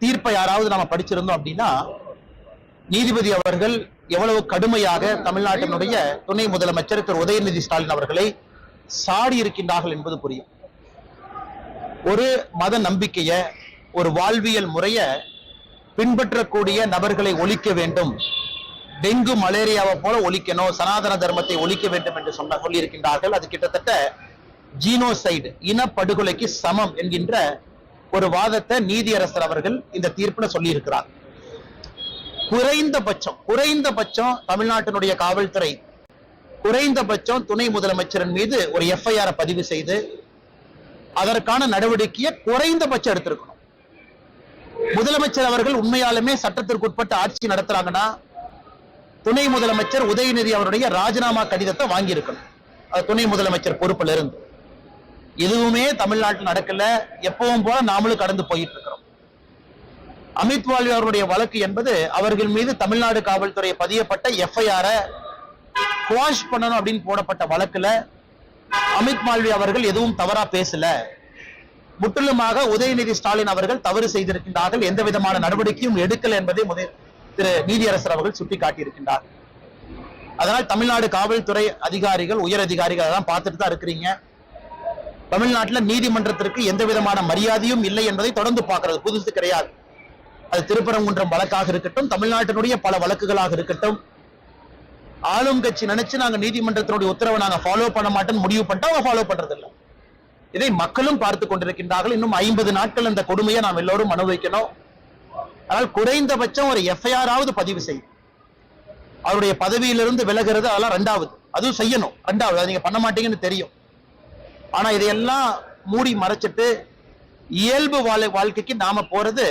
தீர்ப்பை யாராவது நாம படிச்சிருந்தோம் அப்படின்னா நீதிபதி அவர்கள் எவ்வளவு கடுமையாக தமிழ்நாட்டினுடைய துணை முதலமைச்சர் திரு உதயநிதி ஸ்டாலின் அவர்களை சாடி இருக்கின்றார்கள் என்பது புரியும். ஒரு மத நம்பிக்கைய ஒரு வாழ்வியல் முறைய பின்பற்றக்கூடிய நபர்களை ஒழிக்க வேண்டும். டெங்கு மலேரியாவை போல ஒழிக்கணும் சனாதன தர்மத்தை ஒழிக்க வேண்டும் என்று சொன்ன சொல்லியிருக்கின்றார்கள். அது கிட்டத்தட்ட ஜீனோசைடு இனப்படுகொலைக்கு சமம் என்கின்ற ஒரு வாதத்தை நீதியரசர் அவர்கள் இந்த தீர்ப்புல சொல்லியிருக்கிறார். குறைந்தபட்சம் குறைந்தபட்சம் தமிழ்நாட்டினுடைய காவல்துறை குறைந்தபட்சம் துணை முதலமைச்சரின் மீது ஒரு எஃப்ஐஆர் பதிவு செய்து அதற்கான நடவடிக்கையை குறைந்தபட்சம் எடுத்திருக்கணும். முதலமைச்சர் அவர்கள் உண்மையாலுமே சட்டத்திற்குட்பட்டு ஆட்சி நடத்துறாங்கன்னா துணை முதலமைச்சர் உதயநிதி அவருடைய ராஜினாமா கடிதத்தை வாங்கியிருக்கணும். அது துணை முதலமைச்சர் பொறுப்பில் இருந்து எதுவுமே தமிழ்நாட்டில் நடக்கல. எப்பவும் போல நாமளும் கடந்து போயிட்டு இருக்கிறோம் அமித் வால்வி அவருடைய வழக்கு என்பது அவர்கள் மீது தமிழ்நாடு காவல்துறை பதியப்பட்ட எஃப்ஐஆர் குவாஷ் பண்ணணும் அப்படின்னு போடப்பட்ட வழக்குல அமித் மால்வி அவர்கள் எதுவும் தவறா பேசல. முற்றிலுமாக உதயநிதி ஸ்டாலின் அவர்கள் தவறு செய்திருக்கின்றார்கள். எந்த விதமான நடவடிக்கையும் எடுக்கல என்பதை முதல் திரு நீதியரசர் அவர்கள் சுட்டிக்காட்டியிருக்கின்றார். அதனால் தமிழ்நாடு காவல்துறை அதிகாரிகள் உயர் அதிகாரிகள் அதெல்லாம் பார்த்துட்டு தான் இருக்கிறீங்க. தமிழ்நாட்டில் நீதிமன்றத்திற்கு எந்த விதமான மரியாதையும் இல்லை என்பதை தொடர்ந்து பார்க்கிறது. புதுசு கிடையாது. அது திருப்பரங்குன்றம் வழக்காக இருக்கட்டும் தமிழ்நாட்டினுடைய பல வழக்குகளாக இருக்கட்டும். ஆளும் கட்சி நினைச்சு நாங்க நீதிமன்றத்தினுடைய உத்தரவை நாங்க ஃபாலோ பண்ண மாட்டோம்னு முடிவு பண்ணிட்டு அவங்க ஃபாலோ பண்றது இல்லை இதை மக்களும் பார்த்து கொண்டிருக்கின்றார்கள். இன்னும் ஐம்பது நாட்கள் அந்த கொடுமையை நாம் எல்லோரும் அனுபவிக்கணும். ஆனால் குறைந்தபட்சம் ஒரு எஃப்ஐஆர் ஆவது பதிவு செய்யும். அவருடைய பதவியிலிருந்து விலகிறது அதெல்லாம் ரெண்டாவது. அதுவும் செய்யணும். ரெண்டாவது. அதை நீங்க பண்ண மாட்டீங்கன்னு தெரியும். ஆனா இதையெல்லாம் மூடி மறைச்சிட்டு இயல்பு வாழ் வாழ்க்கைக்கு நாம போறது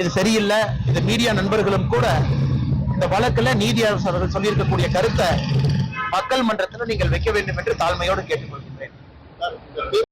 இது சரியில்லை. இந்த மீடியா நண்பர்களும் கூட இந்த வழக்குல நீதியரசர்கள் சொல்லியிருக்கக்கூடிய கருத்தை மக்கள் மன்றத்தில் நீங்கள் வைக்க வேண்டும் என்று தாழ்மையோடு கேட்டுக்கொள்கிறேன்.